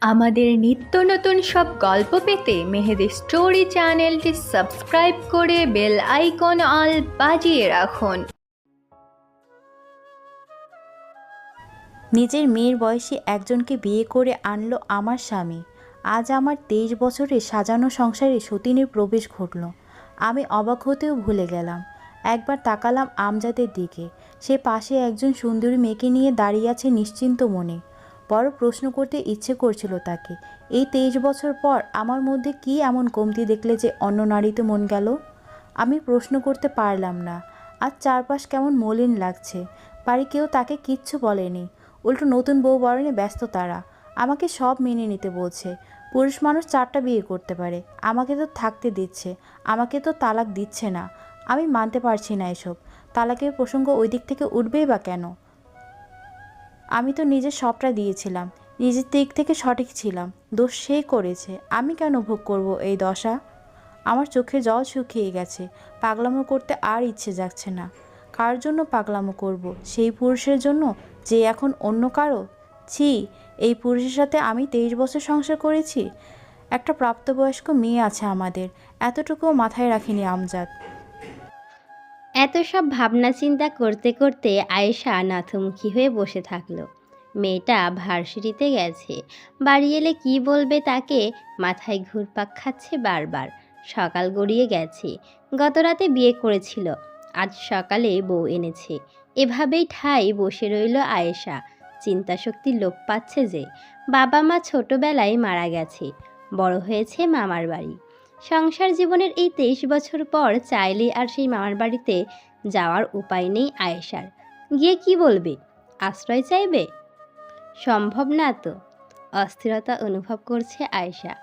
আমাদের নিত্য নতুন সব গল্প পেতে মেহেদি স্টোরি চ্যানেলটি সাবস্ক্রাইব করে বেল আইকন অল বাজিয়ে রাখুন। নিজের মেয়ের বয়সী একজনকে বিয়ে করে আনলো আমার স্বামী। আজ আমার তেইশ বছরের সাজানো সংসারে সতীনের প্রবেশ ঘটল। আমি অবাক হতেও ভুলে গেলাম। একবার তাকালাম আমজাদের দিকে। সে পাশে একজন সুন্দরী মেয়েকে নিয়ে দাঁড়িয়ে আছে নিশ্চিন্ত মনে। বড় প্রশ্ন করতে ইচ্ছে করছিল তাকে, এই তেইশ বছর পর আমার মধ্যে কি এমন কমতি দেখলে যে অন্য নারীতে মন গেল? আমি প্রশ্ন করতে পারলাম না। আর চারপাশ কেমন মলিন লাগছে, বাড়ি কেউ তাকে কিচ্ছু বলেনি। উল্টো নতুন বউ বরণে ব্যস্ত তারা। আমাকে সব মেনে নিতে বলছে, পুরুষ মানুষ চারটা বিয়ে করতে পারে, আমাকে তো থাকতে দিচ্ছে, আমাকে তো তালাক দিচ্ছে না। আমি মানতে পারছি না এসব। তালাকের প্রসঙ্গ ওই দিক থেকে উঠবেই বা কেন? আমি তো নিজের সবটা দিয়েছিলাম, নিজের দিক থেকে সঠিক ছিলাম। দোষ সে করেছে, আমি কেন ভোগ করব এই দশা? আমার চোখে জল শুকিয়ে গেছে, পাগলামো করতে আর ইচ্ছে যাচ্ছে না। কার জন্য পাগলামো করব? সেই পুরুষের জন্য? যে এখন অন্য কারও? ছি, এই পুরুষের সাথে আমি তেইশ বছর সংসার করেছি? একটা প্রাপ্তবয়স্ক মেয়ে আছে আমাদের, এতটুকুও মাথায় রাখিনি আমজাদ। এত সব ভাবনা চিন্তা করতে করতে আয়েশা নাথমুখী হয়ে বসে থাকল। মেয়েটা ভার্সিটিতে গেছে। বাড়ি এলে কী বলবে তাকে? মাথায় ঘুরপাক খাচ্ছে বারবার। সকাল গড়িয়ে গেছে। গত রাতে বিয়ে করেছিল। আজ সকালে বউ এনেছে। এভাবেই ঠাই বসে রইল আয়েশা। চিন্তাশক্তি লোপ পাচ্ছে যে। বাবা মা ছোটবেলায় মারা গেছে। বড় হয়েছে মামার বাড়ি। সংসার জীবনের এই তেইশ বছর পর চাইলে আর সেই মামার বাড়িতে যাওয়ার উপায় নেই আয়েশার। গিয়ে কি বলবে? আশ্রয় চাইবে? সম্ভব না তো। অস্থিরতা অনুভব করছে আয়েশা।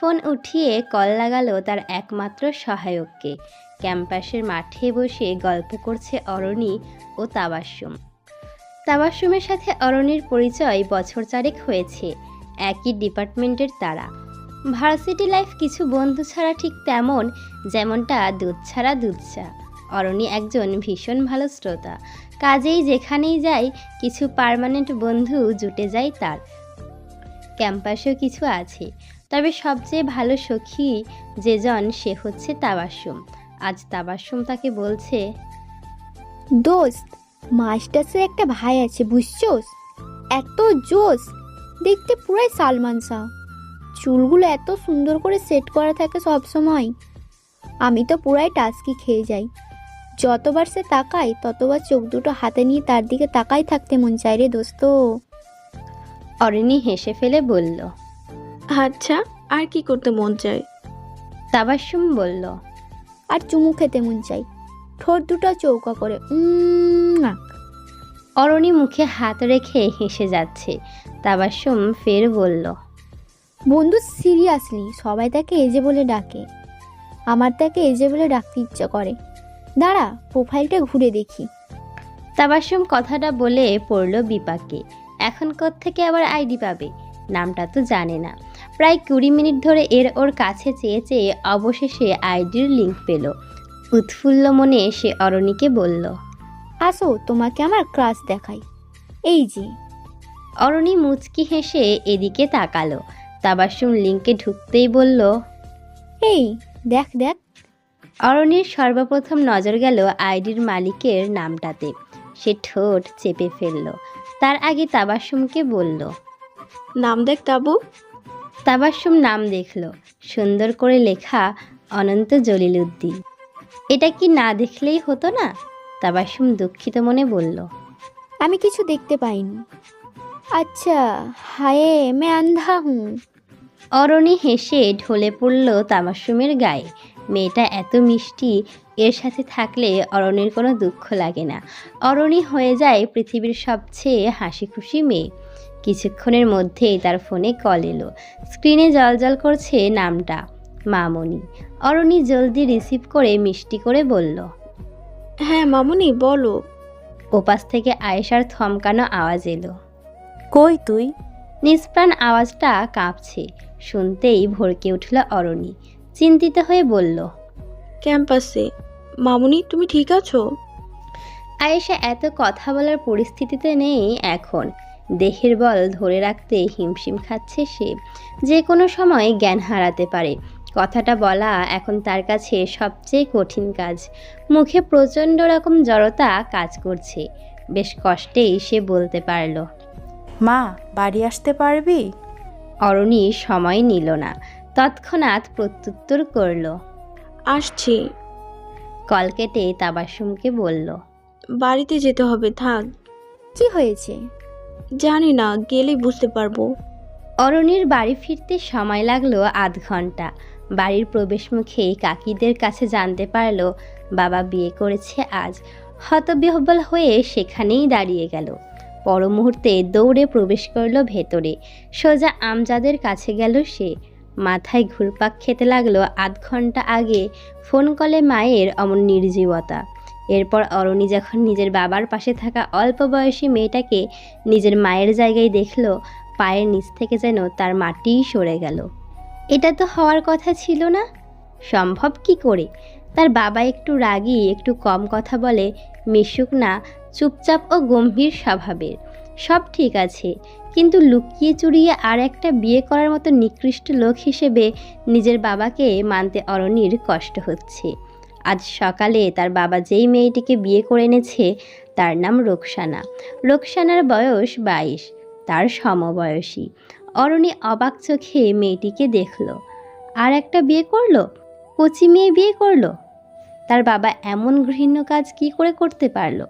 ফোন উঠিয়ে কল লাগালো তার একমাত্র সহায়ককে। ক্যাম্পাসের মাঠে বসে গল্প করছে অরণি ও তাবাসুম তাবাস্যুমের সাথে অরণির পরিচয় বছর চারেক হয়েছে। একই ডিপার্টমেন্টের তারা। ভার্সিটি লাইফ কিছু বন্ধু ছাড়া ঠিক তেমন যেমনটা দুধ ছাড়া দুধ চা। অরণি একজন ভীষণ ভালো শ্রোতা। কাজেই যেখানেই যায় কিছু পার্মানেন্ট বন্ধু জুটে যায় তার। ক্যাম্পাসেও কিছু আছে। তবে সবচেয়ে ভালো সখী যেজন, সে হচ্ছে তাবাসুম আজ তাবাসুম তাকে বলছে, দোস্ত মাস্টার্সের একটা ভাই আছে, বুঝছোস? এত জোস! দেখতে পুরাই সালমান শাহ। চুলগুলো এত সুন্দর করে সেট করা থাকে সব সময় আমি তো পুরাই টাস্কি খেয়ে যাই। যতবার সে তাকাই ততবার চোখ দুটো হাতে নিয়ে তার দিকে তাকাই থাকতে মন চাই রে দোস্ত। অরণি হেসে ফেলে বলল আচ্ছা আর কি করতে মন চায়? তাবাসুম বলল আর চুমু খেতে মন চাই ঠোঁট দুটো চৌকা করে। অরণি মুখে হাত রেখে হেসে যাচ্ছে। তাবাসুম ফের বলল বন্ধু সিরিয়াসলি সবাই তাকে এজে বলে ডাকে। আমার তাকে এজে বলে ডাকতে ইচ্ছা করে। দাঁড়া প্রোফাইলটা ঘুরে দেখি। তাবাসুম কথাটা বলে পড়ল বিপাকে। এখন থেকে আবার আইডি পাবে? নামটা তো জানে না। প্রায় কুড়ি মিনিট ধরে এর ওর কাছে চেয়ে চেয়ে অবশেষে আইডির লিঙ্ক পেল। উৎফুল্ল মনে সে অরণিকে বলল আসো তোমাকে আমার ক্রাশ দেখাই। এই যে। অরণি মুচকি হেসে এদিকে তাকালো। তাবাসুম লিঙ্কে ঢুকতেই বলল এই দেখ দেখ। অরণির সর্বপ্রথম নজর গেল আইডির মালিকের নামটাতে। সে ঠোঁট চেপে ফেলল। তার আগে তাবাসুমকে বলল নাম দেখ তাবু। তাবাসুম নাম দেখল। সুন্দর করে লেখা অনন্ত জলিলুদ্দিন এটা কি না দেখলেই হতো না? তাবাসুম দুঃখিত মনে বলল আমি কিছু দেখতে পাইনি। আচ্ছা হায়ে মে আন্ধা হুঁ অরণি হেসে ঢলে পড়ল তাবাসুমের গায়ে। মেয়েটা এত মিষ্টি এর সাথে থাকলে অরণির কোনো দুঃখ লাগে না। অরণি হয়ে যায় পৃথিবীর সবচেয়ে হাসি খুশি মেয়ে। কিছুক্ষণের মধ্যেই তার ফোনে কল এলো। স্ক্রিনে জলজল করছে নামটা মামনি। অরণি জলদি রিসিভ করে মিষ্টি করে বলল হ্যাঁ মামনি বলো। ওপাশ থেকে আয়েশার থমকানো আওয়াজ এলো। কই তুই? নিষ্প্রাণ আওয়াজটা কাঁপছে। শুনতেই ভরকে উঠল অরণি। চিন্তিত হয়ে বলল ক্যাম্পাসে মামুনি তুমি ঠিক আছো? আয়েশা এত কথা বলার পরিস্থিতিতে নেই এখন। দেহের বল ধরে রাখতে হিমশিম খাচ্ছে সে। যে কোনো সময় জ্ঞান হারাতে পারে। কথাটা বলা এখন তার কাছে সবচেয়ে কঠিন কাজ। মুখে প্রচণ্ড রকম জড়তা কাজ করছে। বেশ কষ্টেই সে বলতে পারল মা বাড়ি আসতে পারবি? অরণি সময় নিল না। তৎক্ষণাৎ প্রত্যুত্তর করল আসছি। কল কেটে তাবাসুমকে বলল বাড়িতে যেতে হবে থাক। কি হয়েছে? জানি না গেলেই বুঝতে পারব। অরণির বাড়ি ফিরতে সময় লাগল আধ ঘণ্টা। বাড়ির প্রবেশমুখেই কাকিদের কাছে জানতে পারল বাবা বিয়ে করেছে আজ। হতবিহ্বল হয়ে সেখানেই দাঁড়িয়ে গেল। পর মুহূর্তে দৌড়ে প্রবেশ করল ভেতরে। সোজা আমজাদের কাছে গেল সে। মাথায় ঘুরপাক খেতে লাগল আধ ঘণ্টা আগে ফোন কলে মায়ের অমন নির্জীবতা। এরপর অরণি যখন নিজের বাবার পাশে থাকা অল্প বয়সী মেয়েটাকে নিজের মায়ের জায়গায় দেখল, পায়ের নিচ থেকে যেন তার মাটিই সরে গেল। এটা তো হওয়ার কথা ছিল না? সম্ভব কি করে? তার বাবা একটু রাগী, একটু কম কথা বলে, মিশুক না চুপচাপ ও গম্ভীর স্বভাবের। সব ঠিক আছে, কিন্তু লুকিয়ে চুরিয়ে আর একটা বিয়ে করার মতো নিকৃষ্ট লোক হিসেবে নিজের বাবাকে মানতে অরণির কষ্ট হচ্ছে। আজ সকালে তার বাবা যেই মেয়েটিকে বিয়ে করে এনেছে, তার নাম রোকসানা। রোকসানার বয়স বাইশ, তার সমবয়সী। অরণি অবাক চোখে মেয়েটিকে দেখল। আর একটা বিয়ে করল? কচি মেয়ে বিয়ে করল? তার বাবা এমন ঘৃণ্য কাজ কি করে করতে পারল?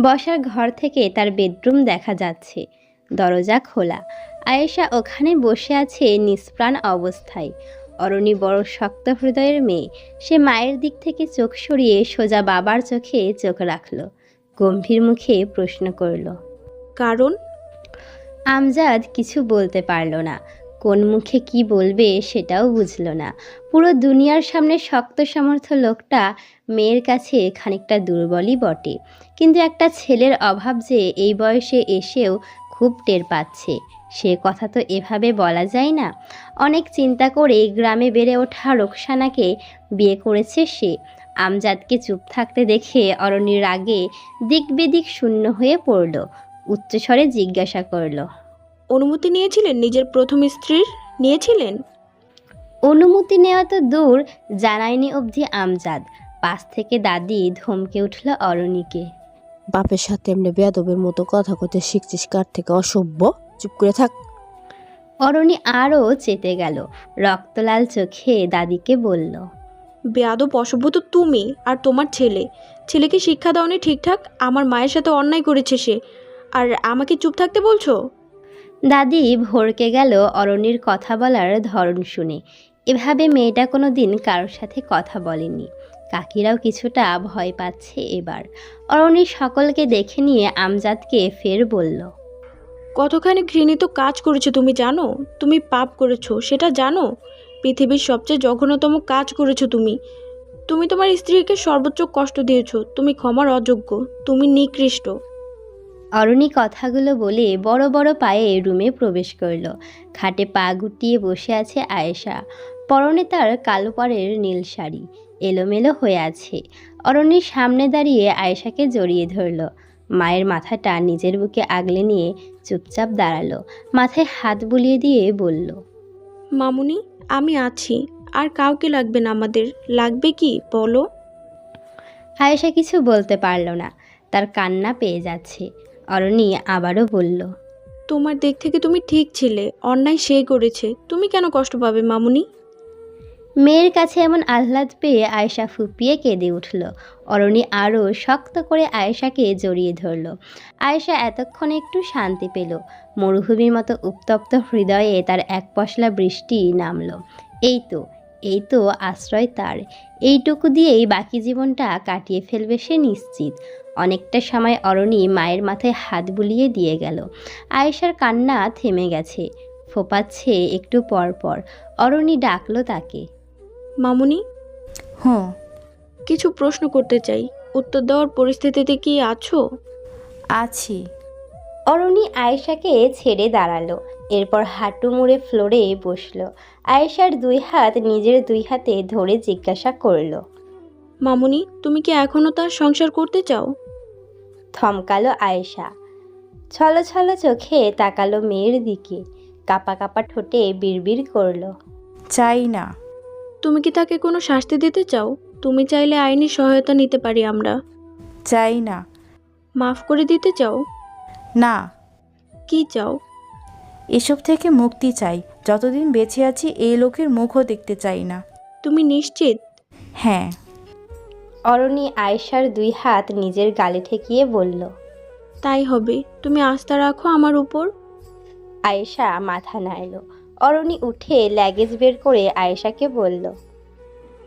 বসার ঘর থেকে তার বেডরুম দেখা যাচ্ছে। দরজা খোলা। আয়েশা ওখানে বসে আছে নিষ্প্রাণ অবস্থায়। অরণি বড় শক্ত হৃদয়ের মেয়ে। সে মায়ের দিক থেকে চোখ সরিয়ে সোজা বাবার চোখে চোখ রাখল। গম্ভীর মুখে প্রশ্ন করল কারণ? আমজাদ কিছু বলতে পারল না। কোন মুখে কি বলবে সেটাও বুঝল না। পুরো দুনিয়ার সামনে শক্ত সমর্থ লোকটা মেয়ের কাছে খানিকটা দুর্বলই বটে। কিন্তু একটা ছেলের অভাব যে এই বয়সে এসেও খুব টের পাচ্ছে। সে কথা তো এভাবে বলা যায় না। অনেক চিন্তা করে গ্রামে বেড়ে ওঠা রোকসানাকে বিয়ে করেছে সে। আমজাদকে চুপ থাকতে দেখে অরণ্যের রাগে দিক বেদিক শূন্য হয়ে পড়ল। উচ্চস্বরে জিজ্ঞাসা করল অনুমতি নিয়েছিলেন নিজের প্রথম স্ত্রীর? নিয়েছিলেন? অনুমতি নেওয়া তো দূর জানায়নি অবধি আমজাদ। পাশ থেকে দাদি ধমকে উঠল অরণিকে। বাপের সাথে এমনি বেয়াদবের মতো কথা কইতে শিখছিস কার থেকে অসভ্য? চুপ করে থাক। অরণি আরও চেতে গেল। রক্তলাল চোখে দাদিকে বলল বেয়াদব অসভ্য তো তুমি আর তোমার ছেলে। ছেলেকে শিক্ষা দাওনি ঠিকঠাক আমার মায়ের সাথে অন্যায় করেছে সে। আর আমাকে চুপ থাকতে বলছো? দাদি ভরকে গেল অরণির কথা বলার ধরন শুনে। এভাবে মেয়েটা কোনো দিন কারোর সাথে কথা বলেনি। কাকিরাও কিছুটা ভয় পাচ্ছে এবার। অরণি সকলকে দেখে নিয়ে আমজাদকে ফের বলল, কতখানি ঘৃণিত কাজ করেছ তুমি জানো? তুমি পাপ করেছ, সেটা জানো? পৃথিবীর সবচেয়ে জঘন্যতম কাজ করেছ তুমি। তুমি তোমার স্ত্রীকে সর্বোচ্চ কষ্ট দিয়েছ। তুমি ক্ষমার অযোগ্য। তুমি নিকৃষ্ট। অরণি কথাগুলো বলে বড় বড় পায়ে রুমে প্রবেশ করল। খাটে পা গুটিয়ে বসে আছে আয়েশা। পরনে তার কালো পাড়ের নীল শাড়ি। এলোমেলো হয়ে আছে। অরণির সামনে দাঁড়িয়ে আয়েশাকে জড়িয়ে ধরল। মায়ের মাথাটা নিজের বুকে আগলে নিয়ে চুপচাপ দাঁড়াল। মাথায় হাত বুলিয়ে দিয়ে বলল মামুনি আমি আছি। আর কাউকে লাগবে না আমাদের। লাগবে কি বলো? আয়েশা কিছু বলতে পারল না। তার কান্না পেয়ে যাচ্ছে। অরণি আবারও বলল তোমার দিক থেকে তুমি ঠিক ছিলে অন্যায় সে করেছে তুমি কেন কষ্ট পাবে মামুনি? মেয়ের কাছে এমন আহ্লাদ পেয়ে আয়েশা ফুপিয়ে কেঁদে উঠল। অরণি আরও শক্ত করে আয়েশাকে জড়িয়ে ধরল। আয়েশা এতক্ষণে একটু শান্তি পেল। মরুভূমির মতো উত্তপ্ত হৃদয়ে তার এক পশলা বৃষ্টি নামল। এই তো এই তো আশ্রয় তার। এইটুকু দিয়েই বাকি জীবনটা কাটিয়ে ফেলবে সে নিশ্চিত। অনেকটা সময় অরণি মায়ের মাথায় হাত বুলিয়ে দিয়ে গেল। আয়েশার কান্না থেমে গেছে। ফোপাচ্ছে একটু পর পর। অরণি ডাকলো তাকে। মামুনি? হ্যাঁ। কিছু প্রশ্ন করতে চাই। উত্তর দেওয়ার পরিস্থিতিতে কি আছো? আছি। অরণি আয়েশাকে ছেড়ে দাঁড়াল। এরপর হাঁটু মুড়ে ফ্লোরে বসল। আয়েশার দুই হাত নিজের দুই হাতে ধরে জিজ্ঞাসা করল মামুনি তুমি কি এখনও তার সংসার করতে চাও? থমকালো আয়েশা। ছলো ছলো চোখে তাকালো মেয়ের দিকে। কাপা কাপা ঠোঁটে বিড়বিড় করল চাই না। তুমি কি তাকে কোনো শাস্তি দিতে চাও? তুমি চাইলে আইনি সহায়তা নিতে পারি আমরা। চাই না। মাফ করে দিতে চাও? না। কি চাও? এসব থেকে মুক্তি চাই। যতদিন বেঁচে আছি এই লোকের মুখও দেখতে চাই না। তুমি নিশ্চিত? হ্যাঁ। অরণি আয়েশার দুই হাত নিজের গালে ঠেকিয়ে বলল তাই হবে। তুমি আস্থা রাখো আমার উপর। আয়েশা মাথা নাড়ল। অরণি উঠে ল্যাগেজ বের করে আয়েশাকে বলল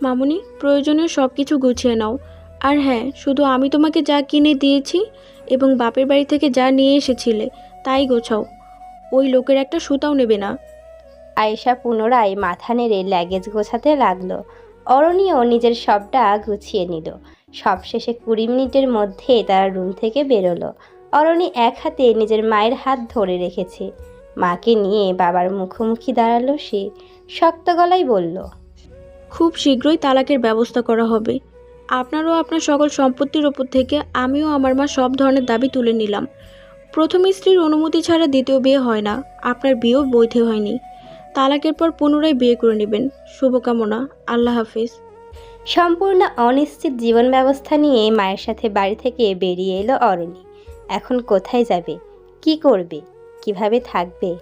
মামুনি প্রয়োজনীয় সব কিছু গুছিয়ে নাও। আর হ্যাঁ শুধু আমি তোমাকে যা কিনে দিয়েছি এবং বাপের বাড়ি থেকে যা নিয়ে এসেছিলে তাই গোছাও। ওই লোকের একটা সুতাও নেবে না। আয়েশা পুনরায় মাথা নেড়ে ল্যাগেজ গোছাতে লাগল। অরণিও নিজের সবটা গুছিয়ে নিল। সবশেষে কুড়ি মিনিটের মধ্যে তারা রুম থেকে বেরোলো। অরণি এক হাতে নিজের মায়ের হাত ধরে রেখেছে। মাকে নিয়ে বাবার মুখোমুখি দাঁড়াল সে। শক্ত গলায় বলল খুব শীঘ্রই তালাকের ব্যবস্থা করা হবে। আপনারও আপনার সকল সম্পত্তির ওপর থেকে আমিও আমার মা সব ধরনের দাবি তুলে নিলাম। প্রথম স্ত্রীর অনুমতি ছাড়া দ্বিতীয় বিয়ে হয় না। আপনার বিয়েও বৈধ হয়নি। তালাকের পর পুনরায় বিয়ে করে নেবেন। শুভকামনা। আল্লাহ হাফিজ। সম্পূর্ণ অনিশ্চিত জীবন ব্যবস্থা নিয়ে মায়ের সাথে বাড়ি থেকে বেরিয়ে এলো অরণি। এখন কোথায় যাবে? কি করবে? কীভাবে থাকবে?